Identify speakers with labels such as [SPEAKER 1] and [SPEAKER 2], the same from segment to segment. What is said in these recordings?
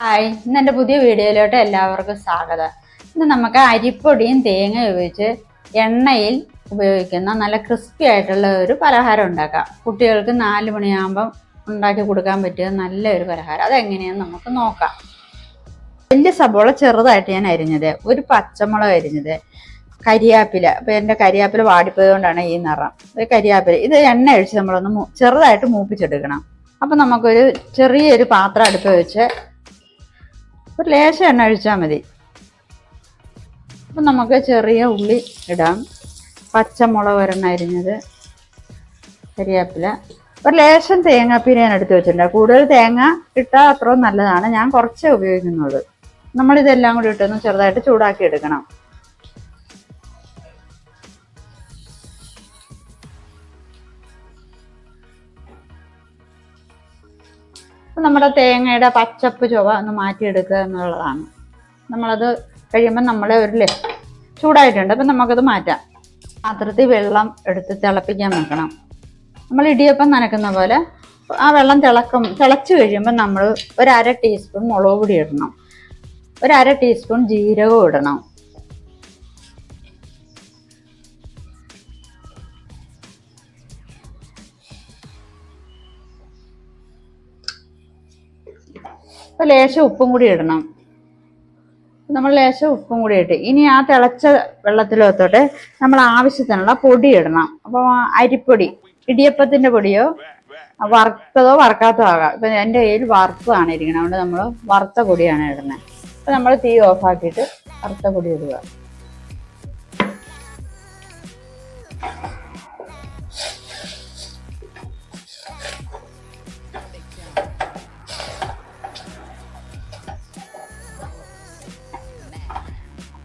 [SPEAKER 1] Hi ഇന്ന് എന്റെ പുതിയ വീഡിയോയിലോട്ട് എല്ലാവർക്കും സ്വാഗതം. ഇന്ന് നമുക്ക് അരിപ്പൊടിയും തേങ്ങ ഉപയോഗിച്ച് എണ്ണയിൽ ഉപയോഗിക്കുന്ന നല്ല ക്രിസ്പി ആയിട്ടുള്ള ഒരു പലഹാരം ഉണ്ടാക്കാം. കുട്ടികൾക്ക് നാല് മണിയാകുമ്പം ഉണ്ടാക്കി കൊടുക്കാൻ പറ്റിയ നല്ലൊരു പലഹാരം. അതെങ്ങനെയാന്ന് നമുക്ക് നോക്കാം. വലിയ സബോള ചെറുതായിട്ട് ഞാൻ അരിഞ്ഞത് ഒരു പച്ചമുളക് അരിഞ്ഞത് കരിയാപ്പില. ഇപ്പൊ എന്റെ കരിയാപ്പില വാടിപ്പോയത് കൊണ്ടാണ് ഈ നിറം. ഒരു കരിയാപ്പില. ഇത് എണ്ണ ഒഴിച്ച് നമ്മളൊന്ന് ചെറുതായിട്ട് മൂപ്പിച്ചെടുക്കണം. അപ്പൊ നമുക്കൊരു ചെറിയൊരു പാത്രം അടുപ്പ് വെച്ച് ഒരു ലേശം എണ്ണ ഒഴിച്ചാൽ മതി. അപ്പം നമുക്ക് ചെറിയ ഉള്ളി ഇടാം. പച്ചമുളക് ഒരെണ്ണ അരിഞ്ഞത്. കരിയാപ്പില. ഒരു ലേശം തേങ്ങാപ്പീര ഞാൻ എടുത്ത് വെച്ചിട്ടുണ്ട് കൂടുതൽ തേങ്ങ ഇട്ടാൽ അത്രയും നല്ലതാണ്. ഞാൻ കുറച്ചേ ഉപയോഗിക്കുന്നുള്ളൂ. നമ്മളിതെല്ലാം കൂടി ഇട്ടൊന്ന് ചെറുതായിട്ട് ചൂടാക്കി എടുക്കണം. നമ്മുടെ തേങ്ങയുടെ പച്ചപ്പ് ചുവ ഒന്ന് മാറ്റിയെടുക്കുക എന്നുള്ളതാണ്. നമ്മളത് കഴിയുമ്പോൾ നമ്മളെ ഒരു ചൂടായിട്ടുണ്ട്. അപ്പം നമുക്കത് മാറ്റാം. പാത്രത്തിൽ വെള്ളം എടുത്ത് തിളപ്പിക്കാൻ വെക്കണം. നമ്മൾ ഇടിയപ്പം നനക്കുന്ന പോലെ ആ വെള്ളം തിളക്കും തിളച്ച് കഴിയുമ്പോൾ നമ്മൾ ഒരു അര ടീസ്പൂൺ മുളക് പൊടി ഇടണം. ഒരു അര ടീസ്പൂൺ ജീരകം ഇടണം. അപ്പോൾ ലേശം ഉപ്പും കൂടി ഇടണം. നമ്മൾ ലേശം ഉപ്പും കൂടി ഇട്ട് ഇനി ആ തിളച്ച വെള്ളത്തിലോത്തോട്ട് നമ്മൾ ആവശ്യത്തിനുള്ള പൊടി ഇടണം. അപ്പോൾ അരിപ്പൊടി ഇടിയപ്പത്തിന്റെ പൊടിയോ വറുത്തതോ വറുക്കാത്തതോ ആകാം. ഇപ്പം എന്റെ കയ്യിൽ വറുത്തതാണ് ഇരിക്കുന്നത്. അതുകൊണ്ട് നമ്മൾ വറുത്ത പൊടിയാണ് ഇടുന്നത്. അപ്പോൾ നമ്മൾ തീ ഓഫാക്കിയിട്ട് വറുത്ത പൊടി ഇടുക.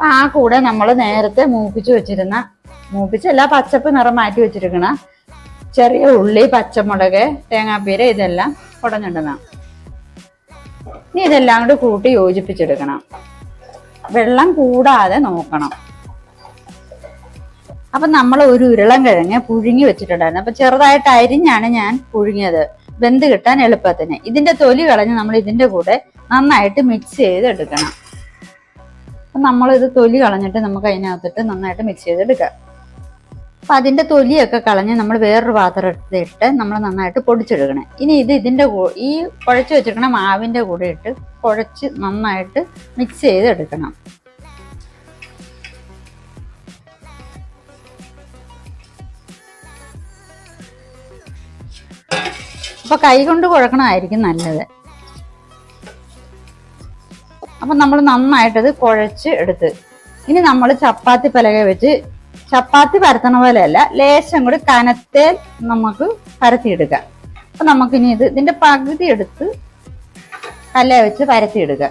[SPEAKER 1] അപ്പൊ ആ കൂടെ നമ്മൾ നേരത്തെ മൂപ്പിച്ച് വെച്ചിരുന്ന മൂപ്പിച്ചല്ല പച്ചപ്പ് നിറം മാറ്റി വെച്ചിരിക്കണ ചെറിയ ഉള്ളി പച്ചമുളക് തേങ്ങാപ്പീര ഇതെല്ലാം കുടഞ്ഞിടണം. ഇനി ഇതെല്ലാം കൂടി കൂട്ടി യോജിപ്പിച്ചെടുക്കണം. വെള്ളം കൂടാതെ നോക്കണം. അപ്പൊ നമ്മൾ ഒരു ഉരുളം കിഴങ്ങ് പുഴുങ്ങി വെച്ചിട്ടുണ്ടായിരുന്നു. അപ്പൊ ചെറുതായിട്ട് അരിഞ്ഞാണ് ഞാൻ പുഴുങ്ങിയത്. വെന്ത് കിട്ടാൻ എളുപ്പത്തിന്. ഇതിന്റെ തൊലി കളഞ്ഞ് നമ്മൾ ഇതിന്റെ കൂടെ നന്നായിട്ട് മിക്സ് ചെയ്ത് എടുക്കണം അപ്പം നമ്മളിത് തൊലി കളഞ്ഞിട്ട് നമുക്ക് അതിനകത്തിട്ട് നന്നായിട്ട് മിക്സ് ചെയ്തെടുക്കാം. അപ്പം അതിന്റെ തൊലിയൊക്കെ കളഞ്ഞ് നമ്മൾ വേറൊരു പാത്രത്തിലിട്ട് നമ്മൾ നന്നായിട്ട് പൊടിച്ചെടുക്കണം. ഇനി ഇത് ഇതിന്റെ ഈ കുഴച്ച് വെച്ചിരിക്കണ മാവിന്റെ കൂടെ ഇട്ട് കുഴച്ച് നന്നായിട്ട് മിക്സ് ചെയ്തെടുക്കണം. അപ്പോൾ കൈ കൊണ്ട് കുഴക്കണമായിരിക്കും നല്ലത്. അപ്പം നമ്മൾ നന്നായിട്ടത് കുഴച്ച് എടുത്ത്. ഇനി നമ്മൾ ചപ്പാത്തി പലക വെച്ച് ചപ്പാത്തി പരത്തണ പോലെയല്ല ലേശം കൂടി കനത്തെ നമുക്ക് പരത്തിയെടുക്കാം അപ്പം നമുക്കിനി ഇത് ഇതിന്റെ പകുതി എടുത്ത് കല്ല വെച്ച് പരത്തിയെടുക്കുക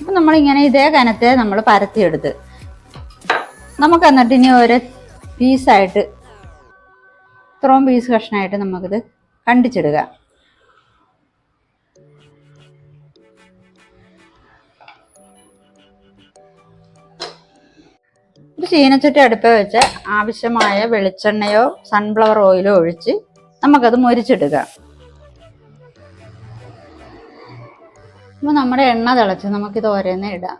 [SPEAKER 1] അപ്പം നമ്മളിങ്ങനെ ഇതേ കനത്തെ നമ്മൾ പരത്തിയെടുത്ത്. നമുക്ക് എന്നിട്ട് ഇനി ഒരു പീസായിട്ട് ഇത്രയും പീസ് കഷ്ണമായിട്ട് നമുക്കിത് കണ്ടിച്ചിടുക. ഒരു ചീനച്ചട്ടി അടുപ്പ് വെച്ച് ആവശ്യമായ വെളിച്ചെണ്ണയോ സൺഫ്ലവർ ഓയിലോ ഒഴിച്ച് നമുക്കത് മൊരിച്ചിടുക. അപ്പോൾ നമ്മുടെ എണ്ണ തിളച്ച് നമുക്കിത് ഓരോന്നേ ഇടാം.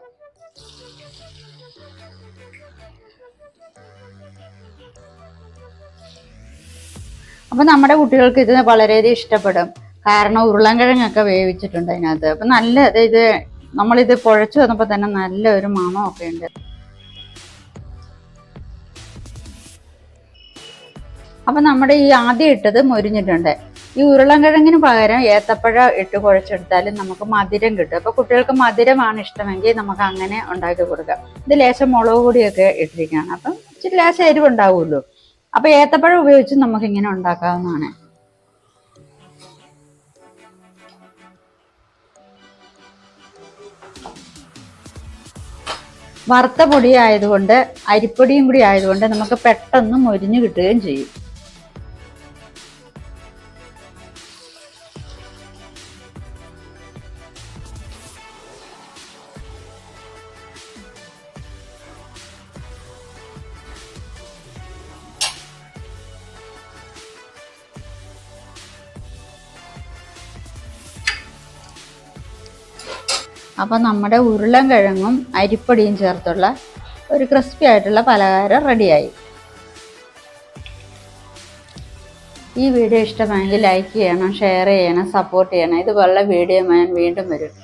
[SPEAKER 1] അപ്പൊ നമ്മുടെ കുട്ടികൾക്ക് ഇത് വളരെയധികം ഇഷ്ടപ്പെടും. കാരണം ഉരുളൻകിഴങ്ങൊക്കെ വേവിച്ചിട്ടുണ്ട് അതിനകത്ത്. അപ്പൊ നല്ല ഇത് നമ്മളിത് പുഴച്ചു വന്നപ്പോൾ തന്നെ നല്ല ഒരു മണമൊക്കെ ഉണ്ട്. അപ്പൊ നമ്മുടെ ഈ ആദ്യം ഇട്ടത് മൊരിഞ്ഞിട്ടുണ്ട്. ഈ ഉരുളൻകിഴങ്ങിന് പകരം ഏത്തപ്പഴ ഇട്ട് കുഴച്ചെടുത്താലും നമുക്ക് മധുരം കിട്ടും. അപ്പൊ കുട്ടികൾക്ക് മധുരമാണ് ഇഷ്ടമെങ്കിൽ നമുക്ക് അങ്ങനെ ഉണ്ടാക്കി കൊടുക്കാം. ഇത് ലേശം മുളക് പൊടിയൊക്കെ ഇട്ടിരിക്കുകയാണ്. അപ്പം ഇച്ചിരി ലേശം എരിവുണ്ടാവുമല്ലോ. അപ്പൊ ഏത്തപ്പഴം ഉപയോഗിച്ച് നമുക്ക് ഇങ്ങനെ ഉണ്ടാക്കാവുന്നതാണ്. വറുത്ത പൊടി ആയതുകൊണ്ട് അരിപ്പൊടിയും കൂടി ആയതുകൊണ്ട് നമുക്ക് പെട്ടെന്ന് മൊരിഞ്ഞു കിട്ടുകയും ചെയ്യും. അപ്പോൾ നമ്മുടെ ഉരുളൻ കിഴങ്ങും അരിപ്പൊടിയും ചേർത്തുള്ള ഒരു ക്രിസ്പി ആയിട്ടുള്ള പലഹാരം റെഡിയായി. ഈ വീഡിയോ ഇഷ്ടമായെങ്കിൽ ലൈക്ക് ചെയ്യണം ഷെയർ ചെയ്യണം സപ്പോർട്ട് ചെയ്യണം. ഇതുപോലുള്ള വീഡിയോ ഞാൻ വീണ്ടും വരും.